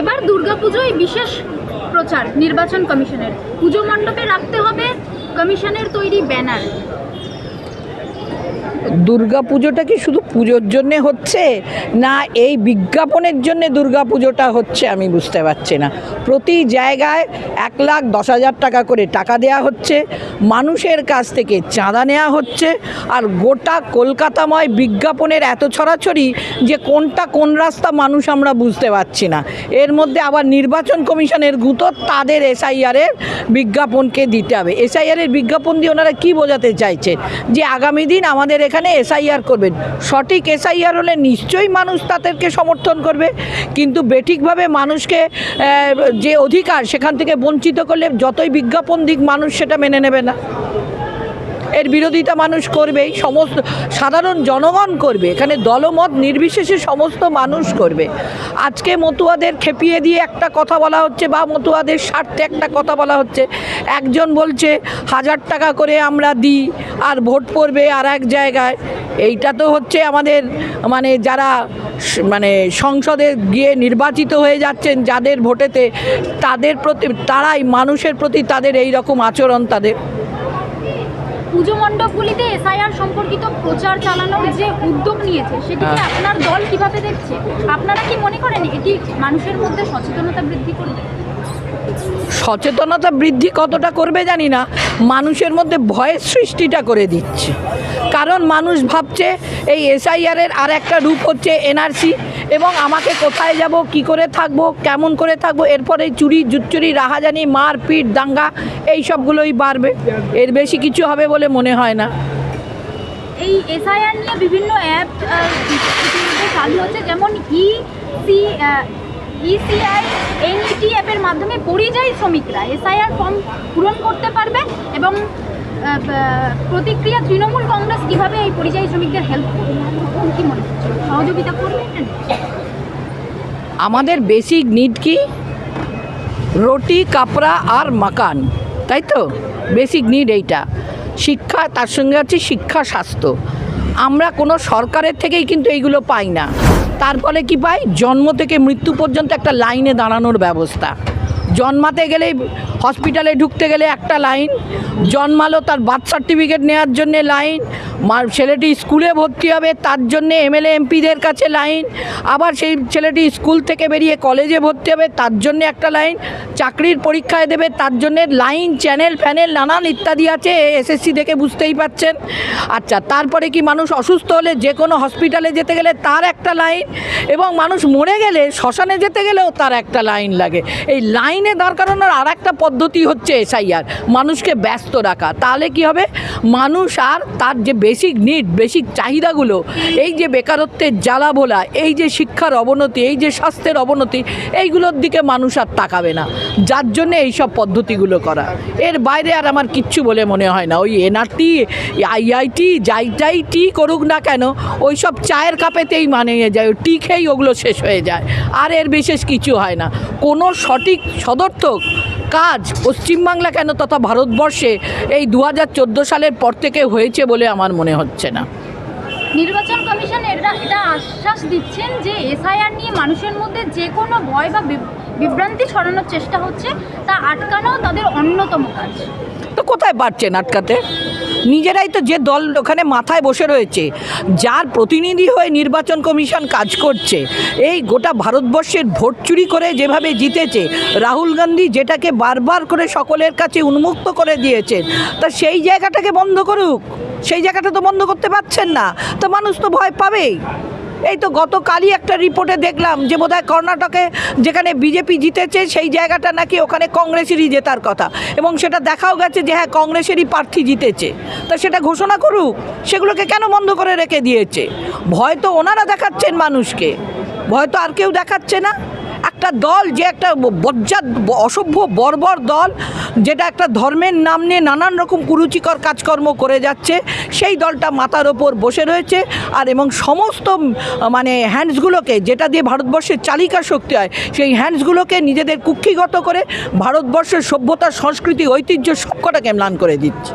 এবার দুর্গাপুজোয় বিশেষ প্রচার নির্বাচন কমিশনের। পুজো মণ্ডপে রাখতে হবে কমিশনের তৈরি ব্যানার। দুর্গা পুজোটা কি শুধু পুজোর জন্যে হচ্ছে? না, এই বিজ্ঞাপনের জন্যে দুর্গা পুজোটা হচ্ছে আমি বুঝতে পারছি না। প্রতি জায়গায় এক লাখ দশ হাজার টাকা করে টাকা দেয়া হচ্ছে, মানুষের কাছ থেকে চাঁদা নেওয়া হচ্ছে, আর গোটা কলকাতাময় বিজ্ঞাপনের এত ছড়াছড়ি যে কোনটা কোন রাস্তা মানুষ আমরা বুঝতে পারছি না। এর মধ্যে আবার নির্বাচন কমিশনের গুঁতো তাদের এসআইআরের বিজ্ঞাপনকে দিতে হবে। এসআইআরের বিজ্ঞাপন দিয়ে ওনারা কী বোঝাতে চাইছেন? যে আগামী দিন আমাদের এখানে এসআইআর করবেন। সঠিক এসআইআর হলে নিশ্চয়ই মানুষ তাদেরকে সমর্থন করবে। কিন্তু বেঠিকভাবে মানুষকে যে অধিকার সেখান থেকে বঞ্চিত করলে যতই বিজ্ঞাপন দিক, মানুষ সেটা মেনে নেবে না। এর বিরোধিতা মানুষ করবেই, সমস্ত সাধারণ জনগণ করবে, এখানে দলমত নির্বিশেষে সমস্ত মানুষ করবে। আজকে মতুয়াদের খেপিয়ে দিয়ে একটা কথা বলা হচ্ছে বা মতুয়াদের স্বার্থে একটা কথা বলা হচ্ছে। একজন বলছে, হাজার টাকা করে আমরা দিই আর ভোট পড়বে আর এক জায়গায়। এইটা তো হচ্ছে আমাদের মানে যারা মানে সংসদে গিয়ে নির্বাচিত হয়ে যাচ্ছেন, যাদের ভোটেতে তাদের প্রতি, তারাই, মানুষের প্রতি তাদের এই রকম আচরণ তাদের। পুজো মণ্ডপগুলিতে এসআইআর সম্পর্কিত প্রচার চালানোর যে উদ্যোগ নিয়েছে সেটিকে হ্যাঁ। আপনার দল কীভাবে দেখছে? আপনারা কি মনে করেন এটি মানুষের মধ্যে সচেতনতা বৃদ্ধি করবে? সচেতনতা বৃদ্ধি কতটা করবে জানি না মানুষের মধ্যে ভয়ের সৃষ্টিটা করে দিচ্ছে। কারণ মানুষ ভাবছে এই এসআইআরের আর একটা রূপ হচ্ছে এনআরসি এবং আমাকে কোথায় যাব, কি করে থাকব, কেমন করে থাকব, এরপরে চুরি জুচ্চুরি রাহাজানি, মারপিট, দাঙ্গা, এই সবগুলোই বাড়বে। এর বেশি কিছু হবে বলে মনে হয় না। এই এসআইআর নিয়ে বিভিন্ন অ্যাপ চালু হচ্ছে, যেমন ই সি ইসিআই, এনইটি অ্যাপের মাধ্যমে পরিযায়ী শ্রমিকরা এসআইআর ফর্ম পূরণ করতে পারবে এবং প্রতিক্রিয়া তৃণমূল কংগ্রেস কীভাবে এই পরিযায়ী শ্রমিকদের হেল্প কি মনে হচ্ছে সহযোগিতা করবে আমাদের বেসিক নিড কি? রুটি, কাপড়া আর মাকান, তাই তো? বেসিক নিড এইটা। শিক্ষা, তার সঙ্গে আছে শিক্ষা, স্বাস্থ্য। আমরা কোনো সরকারের থেকেই কিন্তু এইগুলো পাই না। তার ফলে কি পাই? জন্ম থেকে মৃত্যু পর্যন্ত একটা লাইনে দাঁড়ানোর ব্যবস্থা। জন্মাতে গেলে হসপিটালে ঢুকতে গেলে একটা লাইন, জন্মালো তার বার্থ সার্টিফিকেট নেওয়ার জন্যে লাইন ছেলেটি স্কুলে ভর্তি হবে তার জন্যে এমএলএ, এমপিদের কাছে লাইন, আবার সেই ছেলেটি স্কুল থেকে বেরিয়ে কলেজে ভর্তি হবে তার জন্যে একটা লাইন, চাকরির পরীক্ষায় দেবে তার জন্যে লাইন, চ্যানেল, ফ্যানেল, নানান ইত্যাদি আছে এসএসসি দেখে বুঝতেই পাচ্ছেন। আচ্ছা তারপরে কি মানুষ অসুস্থ হলে যে কোনো হসপিটালে যেতে গেলে তার একটা লাইন, এবং মানুষ মরে গেলে শ্মশানে যেতে গেলেও তার একটা লাইন লাগে। এই লাইনে দাঁড় করানোর আর একটা পদ্ধতি হচ্ছে এসআইআর মানুষকে ব্যস্ত রাখা। তাহলে কি হবে? মানুষ আর তার যে বেসিক নিড বেসিক চাহিদাগুলো, এই যে বেকারত্বের জ্বালা ভোলা, এই যে শিক্ষার অবনতি, এই যে স্বাস্থ্যের অবনতি, এইগুলোর দিকে মানুষ আর তাকাবে না। যার জন্য এই সব পদ্ধতিগুলো করা। এর বাইরে আর আমার কিচ্ছু বলে মনে হয় না। ওই এনআরটি আইআইটি যাইটাই টি করুক না কেন ওই সব চায়ের কাপেতেই মানিয়ে যায় টি খেয়েই ওগুলো শেষ হয়ে যায়। আর এর বিশেষ কিছু হয় না। কোনো সঠিক সদর্থক কাজ পশ্চিমবাংলা কেন তথা ভারতবর্ষে এই দু হাজার চোদ্দ সালের পর থেকে হয়েছে বলে আমার মনে হচ্ছে না। নির্বাচন কমিশন এটা এটা আশ্বাস দিচ্ছেন যে এসআইআর নিয়ে মানুষের মধ্যে যে কোনো ভয় বা বিভ্রান্তি ছড়ানোর চেষ্টা হচ্ছে তা আটকানো তাদের অন্যতম কাজ। তো কোথায় পারছেন আটকাতে? নিজেরাই তো যে দল ওখানে মাথায় বসে রয়েছে, যার প্রতিনিধি হয়ে নির্বাচন কমিশন কাজ করছে, এই গোটা ভারতবর্ষের ভোট চুরি করে যেভাবে জিতেছে, রাহুল গান্ধী যেটাকে বারবার করে সকলের কাছে উন্মুক্ত করে দিয়েছেন তা সেই জায়গাটাকে বন্ধ করুক, সেই জায়গাটা তো বন্ধ করতে পারছেন না, তো মানুষ তো ভয় পাবেই। এই তো গতকালই একটা রিপোর্টে দেখলাম যে বোধহয় কর্ণাটকে যেখানে বিজেপি জিতেছে, সেই জায়গাটা নাকি ওখানে কংগ্রেসেরই জেতার কথা। এবং সেটা দেখাও গেছে যে হ্যাঁ কংগ্রেসেরই প্রার্থী জিতেছে। তা সেটা ঘোষণা করুক, সেগুলোকে কেন বন্ধ করে রেখে দিয়েছে? ভয় তো ওনারা দেখাচ্ছেন মানুষকে। ভয় তো আর কেউ দেখাচ্ছে না। একটা দল যে একটা বজ্জাত, অসভ্য, বর্বর দল, যেটা একটা ধর্মের নাম নিয়ে নানান রকম কুরুচিকর কাজকর্ম করে যাচ্ছে, সেই দলটা মাথার ওপর বসে রয়েছে, আর এবং সমস্ত মানে হ্যান্ডসগুলোকে যেটা দিয়ে ভারতবর্ষের চালিকা শক্তি হয়, সেই হ্যান্ডসগুলোকে নিজেদের কুক্ষিগত করে ভারতবর্ষের সভ্যতা, সংস্কৃতি, ঐতিহ্য সবকটাকে ম্লান করে দিচ্ছে।